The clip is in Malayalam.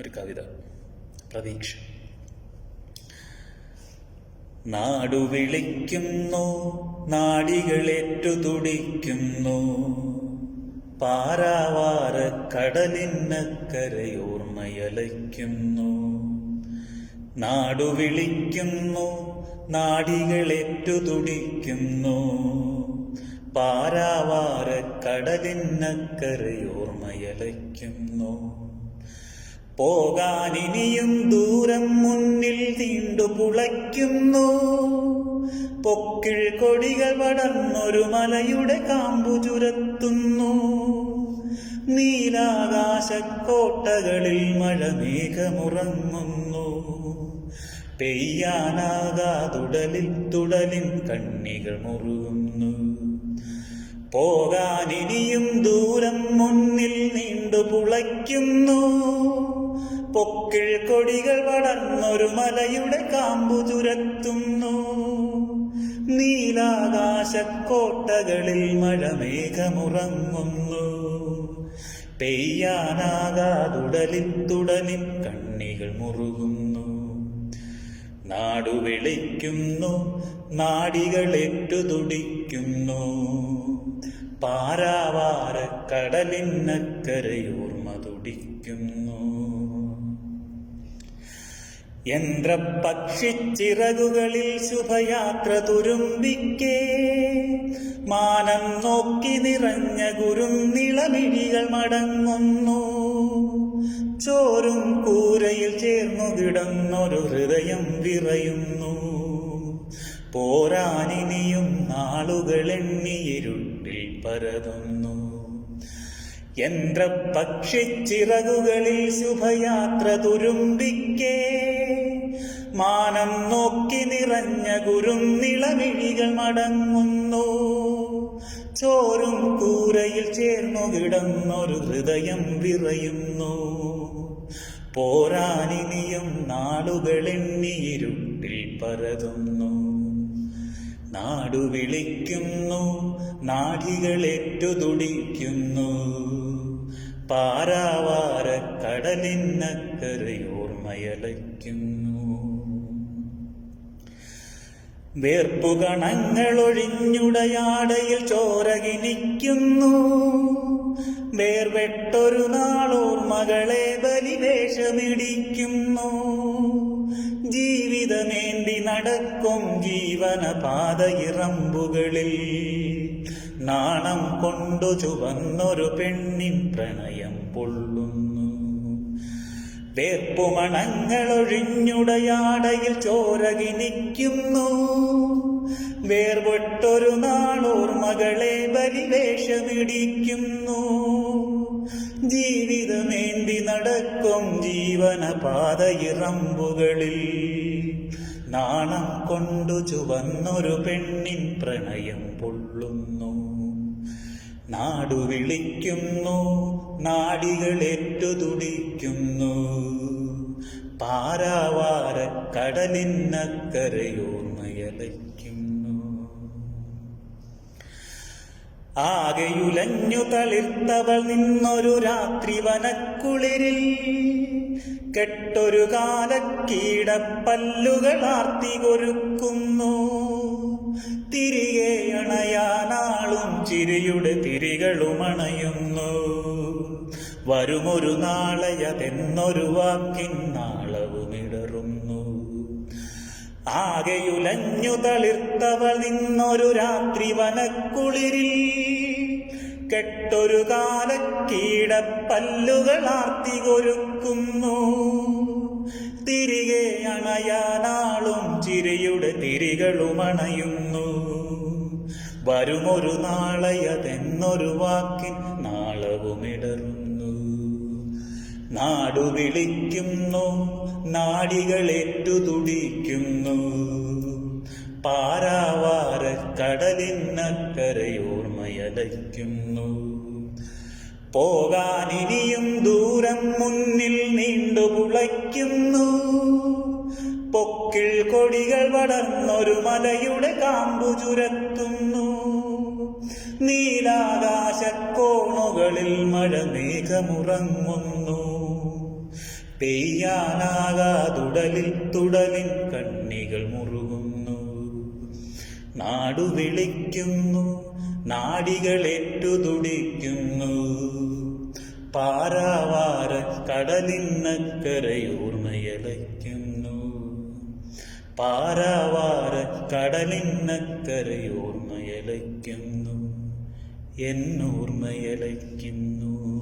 ഒരു കവിത. പ്രതീക്ഷ. നാടു വിളിക്കുന്നു നാടികളേറ്റു തുടിക്കുന്നു പാരാവാര കടലിന്നക്കരയോർമ്മയലയ്ക്കുന്നു നാടു വിളിക്കുന്നു നാടികളേറ്റു തുടിക്കുന്നു പാരാവാര കടലിനക്കരയോർമ്മയലയ്ക്കുന്നു പോകാനിനിയും ദൂരം മുന്നിൽ നീണ്ടു പുളയ്ക്കുന്നു. പൊക്കിൾ കൊടികൾ പടർന്നൊരു മലയുടെ കാമ്പു ചുരത്തുന്നു. നീലാകാശക്കോട്ടകളിൽ മഴമേഘമുറങ്ങുന്നു. പെയ്യാനാകാതുടലിൽ തുടലിൻ കണ്ണികൾ മുറുകുന്നു. പോകാനിനിയും ദൂരം മുന്നിൽ നീണ്ടു പുളയ്ക്കുന്നു. പൊക്കിൾ കൊടികൾ വളർന്നൊരു മലയുടെ കാമ്പു തുരത്തുന്നു നീലാകാശക്കോട്ടകളിൽ മഴമേഘമുറങ്ങുന്നു. പെയ്യാനാകാതുടലിൽ തുടലിൽ കണ്ണികൾ മുറുകുന്നു. നാടു വിളിക്കുന്നു നാടികളേറ്റു തുടിക്കുന്നു പാരാവാര കടലിനക്കരയോർമ തുടിക്കുന്നു. യന്ത്രപക്ഷിച്ചിറകുകളിൽ ശുഭയാത്ര തുരുമ്പിക്കേ. മാനം നോക്കി നിറഞ്ഞ ഗുരും നിളമിഴികൾ മടങ്ങുന്നു. ചോരും കൂരയിൽ ചേർന്നു കിടന്നൊരു ഹൃദയം വിറയുന്നു. പോരാനിനിയും നാളുകൾ എണ്ണിയിരുട്ടിൽ പരതുന്നു. യന്ത്രപക്ഷിച്ചിറകുകളിൽ ശുഭയാത്ര തുരുമ്പിക്കേ. മാനം നോക്കി നിറഞ്ഞ കുരും നിളമിഴികൾ മടങ്ങുന്നു. ചോരും കൂരയിൽ ചേർന്നു കിടന്നൊരു ഹൃദയം വിറയുന്നു. പോരാനിനിയും നാളുകൾ എണ്ണിയിരുട്ടിൽ പരതുന്നു. നാടു വിളിക്കുന്നു നാടികളേറ്റു തുടിക്കുന്നു പാരാവാര കടലിന്നക്കരയോർമയലയ്ക്കുന്നു വേർപ്പുകണങ്ങളൊഴിഞ്ഞുടയാടയിൽ ചോരകിനിക്കുന്നു. വേർവെട്ടൊരു നാളോർമകളെ ബലിവേഷമിടിക്കുന്നു. ജീവിതമേന്തി നടക്കും ജീവന പാതയിറമ്പുകളിൽ നാണം കൊണ്ടു ചുവന്നൊരു പെണ്ണിൻ പ്രണയം പൊള്ളുന്നു. വേർപ്പുമണങ്ങളൊഴിഞ്ഞുടയാടയിൽ ചോരകിനിക്കുന്നു വേർപെട്ടൊരു നാളോർമകളെ ബലിവേഷമിടിക്കുന്നു ജീവിതമേന്തി നടക്കും ജീവന പാതയിറമ്പുകളിൽ നാണം കൊണ്ടു ചുവന്നൊരു പെണ്ണിൻ പ്രണയം പൊള്ളുന്നു. നാടു വിളിക്കുന്നു നാടികളേറ്റു തുടിക്കുന്നു പാരാവാര കടലിനക്കരയോർമയലയ്ക്കുന്നു ആകെയുലഞ്ഞു തളിർത്തവൾ നിന്നൊരു രാത്രി വനക്കുളിരിൽ കെട്ടൊരു കാലക്കീടപ്പല്ലുകൾ ആർത്തി കൊരുക്കുന്നു. തിരികെ അണയാനാളും ചിരിയുടെ തിരികളും അണയുന്നു. വരുമൊരു നാളയതെന്നൊരു വാക്കിൻ നാളവുമിടറുന്നു ആകെയുലഞ്ഞു തളിർത്തവൾ നിന്നൊരു രാത്രി വനക്കുളിരിൽ കെട്ടൊരു കാലക്കീടപ്പല്ലുകൾ ആർത്തി കൊരുക്കുന്നു. തിരികെ അണയാനാളും ചിരിയുടെ തിരികളും അണയുന്നു. വരുമൊരു നാളയതെന്നൊരു വാക്കിൻ നാളവുമിടറുന്നു നാടു വിളിക്കുന്നു നാടികളേറ്റു തുടിക്കുന്നു പാരാവാര കടലിനക്കരയോർമയലയ്ക്കുന്നു പോകാനിനിയും ദൂരം മുന്നിൽ നീണ്ടു പുളയ്ക്കുന്നു. പൊക്കിൾ കൊടികൾ വളർന്നൊരു മലയുടെ കാമ്പു ചുരത്തുന്നു. നീലാകാശക്കോണുകളിൽ മഴ മേഘമുറങ്ങുന്നു പെയ്യാനാകാതുടലിൽ തുടലിൻ കണ്ണികൾ മുറുകുന്നു. നാടു വിളിക്കുന്നു നാടികളേറ്റു തുടിക്കുന്നു പാരാവാര കടലിന്നക്കരയോർമയലയ്ക്കുന്നു. പാരാവാര കടലിന്നക്കരയോർമയലയ്ക്കുന്നു. എന്നോർമ്മയലയ്ക്കുന്നു